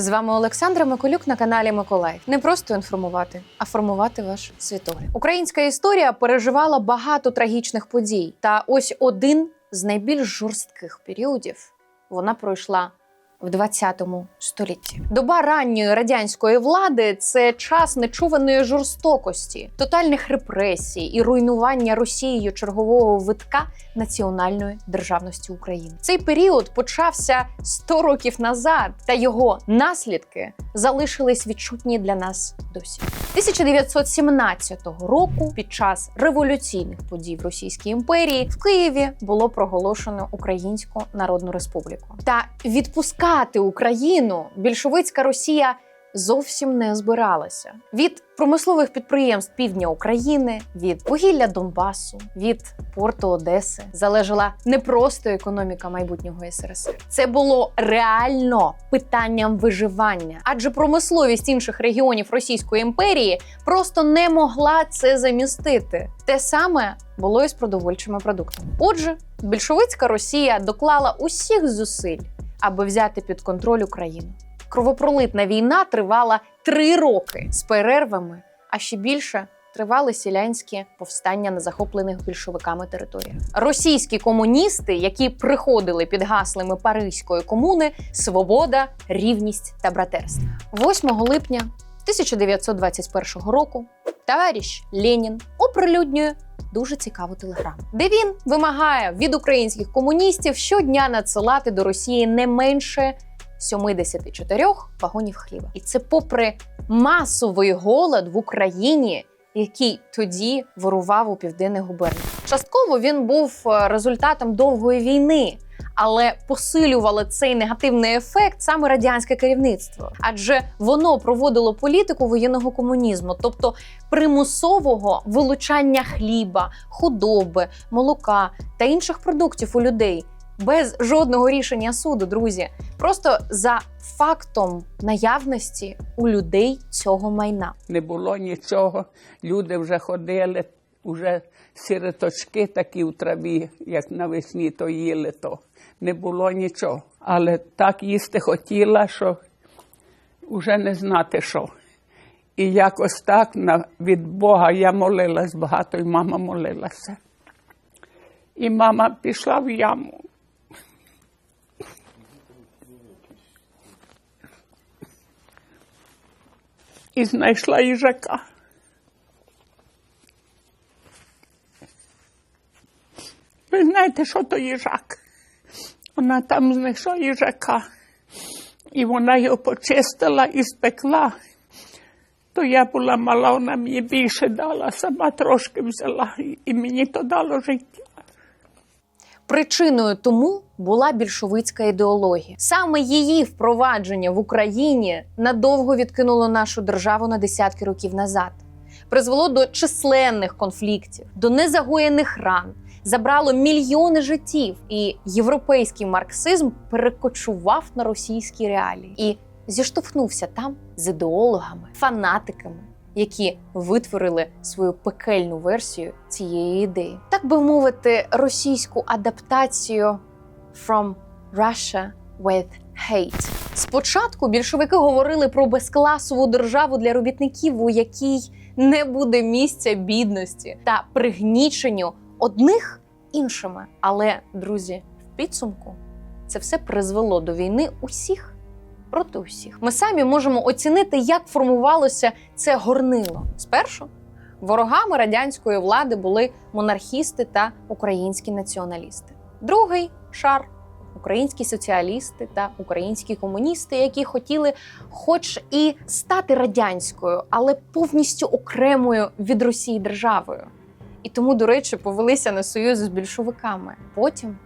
З вами Олександра Миколюк на каналі Миколаїв. Не просто інформувати, а формувати ваш світогляд. Українська історія переживала багато трагічних подій. Та ось один з найбільш жорстких періодів вона пройшла в 20 столітті. Доба ранньої радянської влади це час нечуваної жорстокості, тотальних репресій і руйнування Росією чергового витка національної державності України. Цей період почався 100 років назад, та його наслідки залишились відчутні для нас досі. 1917 року, під час революційних подій в Російській імперії, в Києві було проголошено Українську Народну Республіку. Та відпускати Україну більшовицька Росія зовсім не збиралася. Від промислових підприємств півдня України, від вугілля Донбасу, від порту Одеси залежала не просто економіка майбутнього СРСР. Це було реально питанням виживання, адже промисловість інших регіонів Російської імперії просто не могла це замістити. Те саме було і з продовольчими продуктами. Отже, більшовицька Росія доклала усіх зусиль, аби взяти під контроль Україну. Кровопролитна війна тривала три роки з перервами, а ще більше тривали селянські повстання на захоплених більшовиками територіях. Російські комуністи, які приходили під гаслами Паризької комуни Свобода, рівність та братерство. 8 липня 1921 року товариш Ленін оприлюднює дуже цікаву телеграму, де він вимагає від українських комуністів щодня надсилати до Росії не менше 74 вагонів хліба. І це попри масовий голод в Україні, який тоді вирував у південних губерніях. Частково він був е, результатом довгої війни. Але посилювало цей негативний ефект саме радянське керівництво, адже воно проводило політику воєнного комунізму, тобто примусового вилучання хліба, худоби, молока та інших продуктів у людей без жодного рішення суду, друзі, просто за фактом наявності у людей цього майна. не було нічого. Люди вже ходили, вже сіроточки такі в траві, як навесні, то їли то. Не було нічого. Але так їсти хотіла, що вже не знати що. І якось так від Бога я молилась багато, і мама молилася. І мама пішла в яму. І знайшла їжака. Ви знаєте, що то їжак? Вона там знайшла їжака, і вона його почистила і спекла. То я була мала, вона мені більше дала, сама трошки взяла, і- мені то дало життя. Причиною тому була більшовицька ідеологія. Саме її впровадження в Україні надовго відкинуло нашу державу на десятки років назад, призвело до численних конфліктів, до незагоєних ран, забрало мільйони життів, і європейський марксизм перекочував на російські реалії і зіштовхнувся там з ідеологами, фанатиками. Які витворили свою пекельну версію цієї ідеї, так би мовити, російську адаптацію from Russia with hate. Спочатку більшовики говорили про безкласову державу для робітників, у якій не буде місця бідності та пригніченню одних іншими. Але, друзі, в підсумку це все призвело до війни усіх проти усіх. Ми самі можемо оцінити, як формувалося це горнило. Спершу ворогами радянської влади були монархісти та українські націоналісти. Другий шар українські соціалісти та українські комуністи, які хотіли, хоч і стати радянською, але повністю окремою від Росії державою. І тому, до речі, повелися на союз з більшовиками. Потім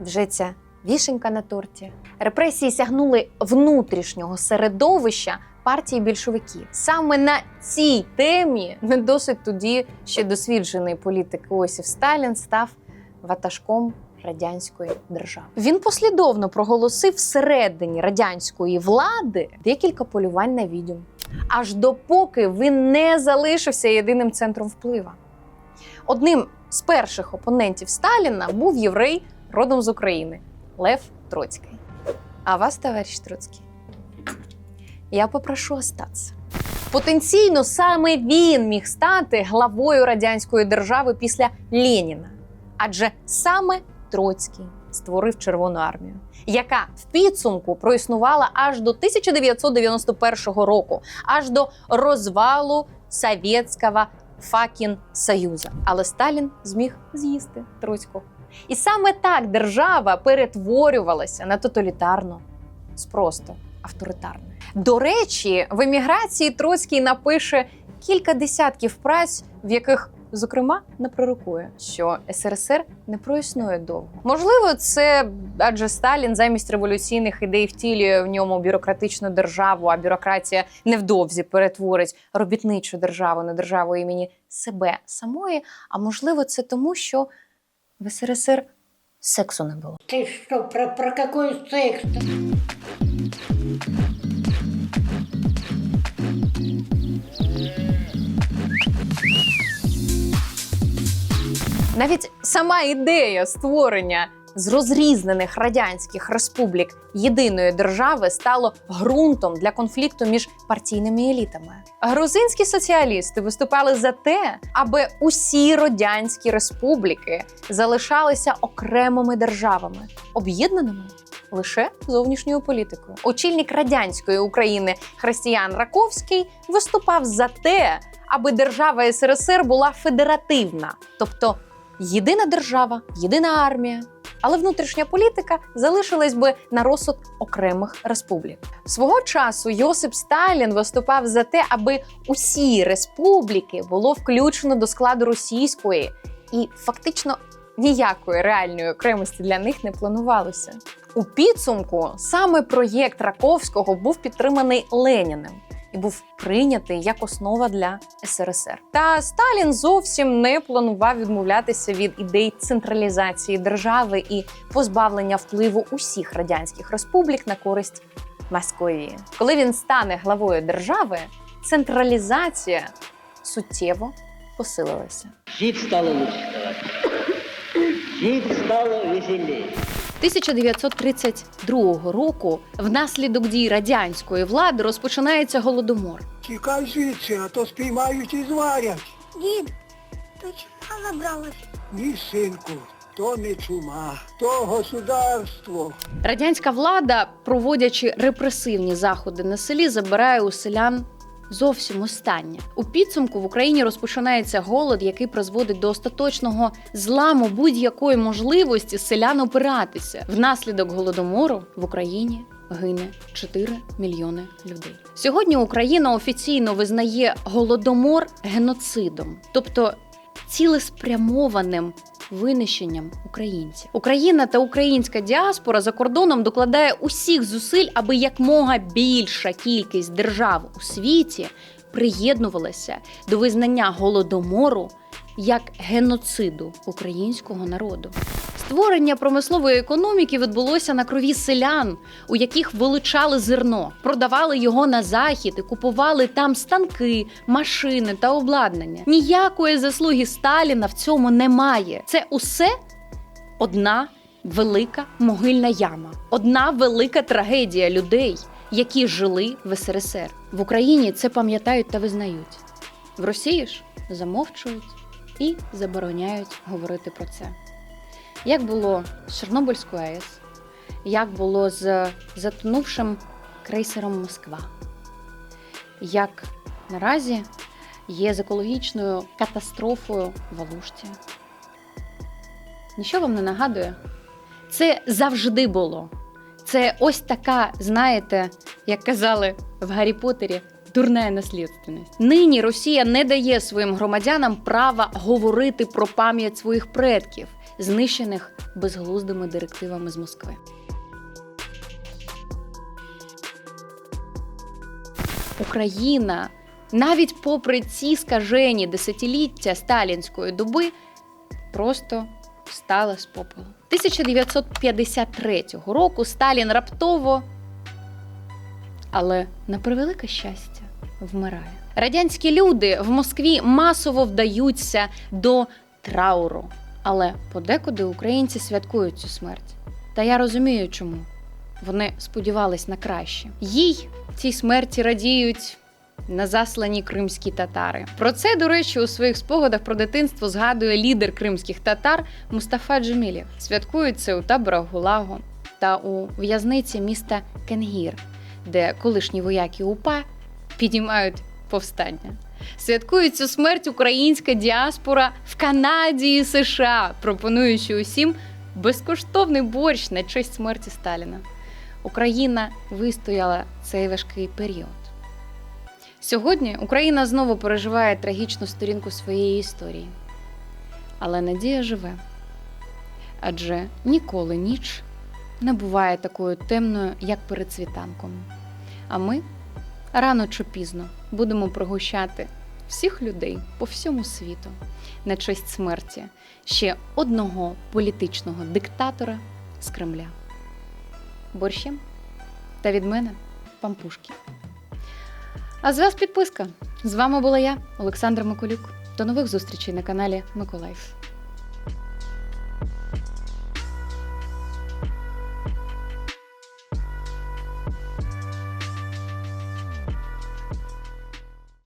вже ця вішенька на торті. Репресії сягнули внутрішнього середовища партії більшовиків. Саме на цій темі не досить тоді ще досвідчений політик Іосиф Сталін став ватажком радянської держави. Він послідовно проголосив всередині радянської влади декілька полювань на відьом, аж допоки він не залишився єдиним центром впливу. Одним з перших опонентів Сталіна був єврей родом з України Лев Троцький. А вас, товариш Троцький? я попрошу остатися. Потенційно саме він міг стати главою радянської держави після Леніна, адже саме Троцький створив Червону армію, яка в підсумку проіснувала аж до 1991 року, аж до розвалу Совєтського факін Союза. Але Сталін зміг з'їсти Троцького. І саме так держава перетворювалася на тоталітарну з просто авторитарною. До речі, в еміграції Троцький напише кілька десятків праць, в яких, зокрема, не пророкує, що СРСР не проіснує довго. Можливо, це адже Сталін замість революційних ідей втілює в ньому бюрократичну державу, а бюрократія невдовзі перетворить робітничу державу на державу імені себе самої. А можливо, це тому, що в СРСР сексу не було. Ты что, про, про какой секс? Навіть сама ідея створення з розрізнених радянських республік єдиної держави стало ґрунтом для конфлікту між партійними елітами. Грузинські соціалісти виступали за те, аби усі радянські республіки залишалися окремими державами, об'єднаними лише зовнішньою політикою. Очільник радянської України Християн Раковський виступав за те, аби держава СРСР була федеративна, тобто єдина держава, єдина армія. Але внутрішня політика залишилась би на розсуд окремих республік. Свого часу Йосип Сталін виступав за те, аби усі республіки було включено до складу російської, і фактично ніякої реальної окремості для них не планувалося. У підсумку саме проєкт Раковського був підтриманий Леніним і був прийнятий як основа для СРСР. Та Сталін зовсім не планував відмовлятися від ідей централізації держави і позбавлення впливу усіх радянських республік на користь Московії. Коли він стане главою держави, централізація суттєво посилилася. Жить стало лучше. Жить стало веселее. 1932 року внаслідок дій радянської влади розпочинається голодомор. Тікай звідси, а то спіймають і зварять. Дід, то чума набралась? Ні, синку, то не чума, то государство. Радянська влада, проводячи репресивні заходи на селі, забирає у селян зовсім останнє. У підсумку в Україні розпочинається голод, який призводить до остаточного зламу будь-якої можливості селян опиратися. Внаслідок голодомору в Україні гине 4 мільйони людей. Сьогодні Україна офіційно визнає голодомор геноцидом, тобто цілеспрямованим винищенням українців. Україна та українська діаспора за кордоном докладає усіх зусиль, аби якмога більша кількість держав у світі приєднувалася до визнання голодомору як геноциду українського народу. Створення промислової економіки відбулося на крові селян, у яких вилучали зерно, продавали його на захід і купували там станки, машини та обладнання. Ніякої заслуги Сталіна в цьому немає. Це усе одна велика могильна яма, одна велика трагедія людей, які жили в СРСР. В Україні це пам'ятають та визнають. В Росії ж замовчують і забороняють говорити про це. Як було з Чорнобильською АЕС, як було з затонувшим крейсером Москва, як наразі є з екологічною катастрофою в Алушті. Нічого вам не нагадує? Це завжди було. Це ось така, знаєте, як казали в Гаррі Поттері, дурна наслідственність. Нині Росія не дає своїм громадянам права говорити про пам'ять своїх предків, знищених безглуздими директивами з Москви. Україна, навіть попри ці скажені десятиліття сталінської доби, просто встала з попелу. 1953 року Сталін раптово, але на превелике щастя, вмирає. Радянські люди в Москві масово вдаються до трауру, але подекуди українці святкують цю смерть. Та я розумію, чому. Вони сподівались на краще. Їй цій смерті радіють на заслані кримські татари. Про це, до речі, у своїх спогадах про дитинство згадує лідер кримських татар Мустафа Джемілєв. Святкують це у таборах Гулагу та у в'язниці міста Кенгір, де колишні вояки УПА піднімають повстання. Святкують цю смерть українська діаспора в Канаді і США, пропонуючи усім безкоштовний борщ на честь смерті Сталіна. Україна вистояла цей важкий період. Сьогодні Україна знову переживає трагічну сторінку своєї історії. Але надія живе. Адже ніколи ніч не буває такою темною, як перед світанком. А ми рано чи пізно будемо пригощати всіх людей по всьому світу на честь смерті ще одного політичного диктатора з Кремля. Борщем та від мене пампушки. А з вас підписка. З вами була я, Олександр Миколюк. До нових зустрічей на каналі Миколаїв.